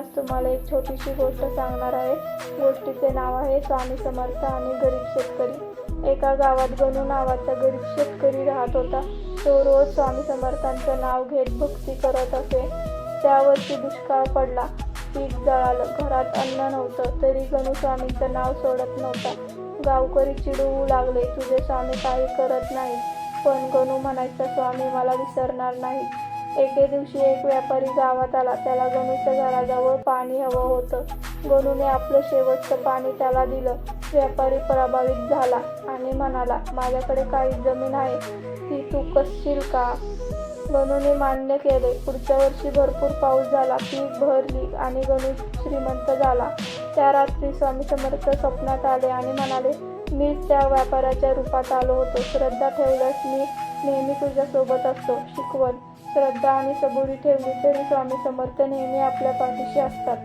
आज तुम्हाला एक छोटीशी गोष्ट सांगणार आहे. गोष्टीचे नाव आहे स्वामी समर्थ आणि गरीब शेतकरी. एका गावात गणू नावाचा गरीब शेतकरी राहत होता. तो रोज स्वामी समर्थांचं नाव घेत भक्ती करत असे. त्यावरती दुष्काळ पडला. पीक जळालं. घरात अन्न नव्हतं. तरी गणू स्वामींचं नाव सोडत नव्हता. गावकरी चिडवू लागले. तुझे स्वामी काही करत नाही पण गणू म्हणायचा स्वामी मला विसरणार नाही एके दिवशी एक व्यापारी गावात आला. त्याला गणूच्या घराजवळ पाणी हवं होतं. गणूने आपलं शेवटचं पाणी त्याला दिलं. व्यापारी प्रभावित झाला आणि म्हणाला माझ्याकडे काही जमीन आहे. ती तू कसशील का? गणूने मान्य केले. पुढच्या वर्षी भरपूर पाऊस झाला. पीक भरली आणि गणू श्रीमंत झाला. त्या रात्री स्वामी समर्थ स्वप्नात आले आणि म्हणाले मीच त्या व्यापाऱ्याच्या रूपात आलो होतो. श्रद्धा ठेवल्यास मी नेहमी तुझ्यासोबत असतो शिकवण श्रद्धा आणि सबुरी ठेवली तरी स्वामी समर्थ नेहमी आपल्या पाठीशी असतात.